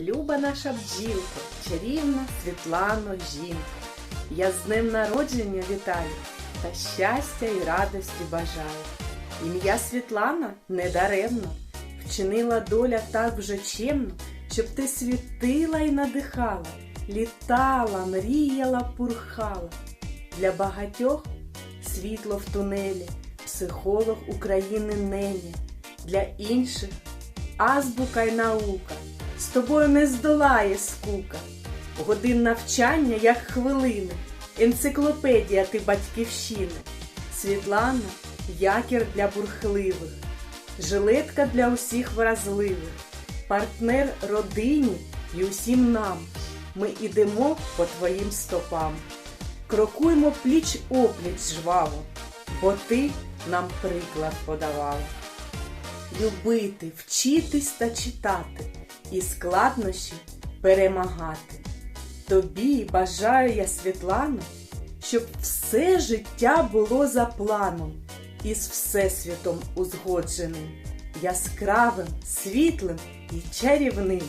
Люба наша бджілка, чарівна Світлано жінка. Я з днем народження вітаю та щастя і радості бажаю. Ім'я Світлана недаремно, вчинила доля так вже чемно, щоб ти світила і надихала, літала, мріяла, пурхала. Для багатьох світло в тунелі, психолог України нені, для інших азбука й наука. З тобою не здолає скука. Годин навчання, як хвилини, енциклопедія ти батьківщини. Світлана якір для бурхливих, жилетка для усіх вразливих, партнер родині і усім нам. Ми ідемо по твоїм стопам. Крокуємо пліч опліч жваво, бо ти нам приклад подавала. Любити, вчитись та читати і складнощі перемагати. Тобі бажаю я, Світлано, щоб все життя було за планом і з Всесвітом узгодженим, яскравим, світлим і чарівним.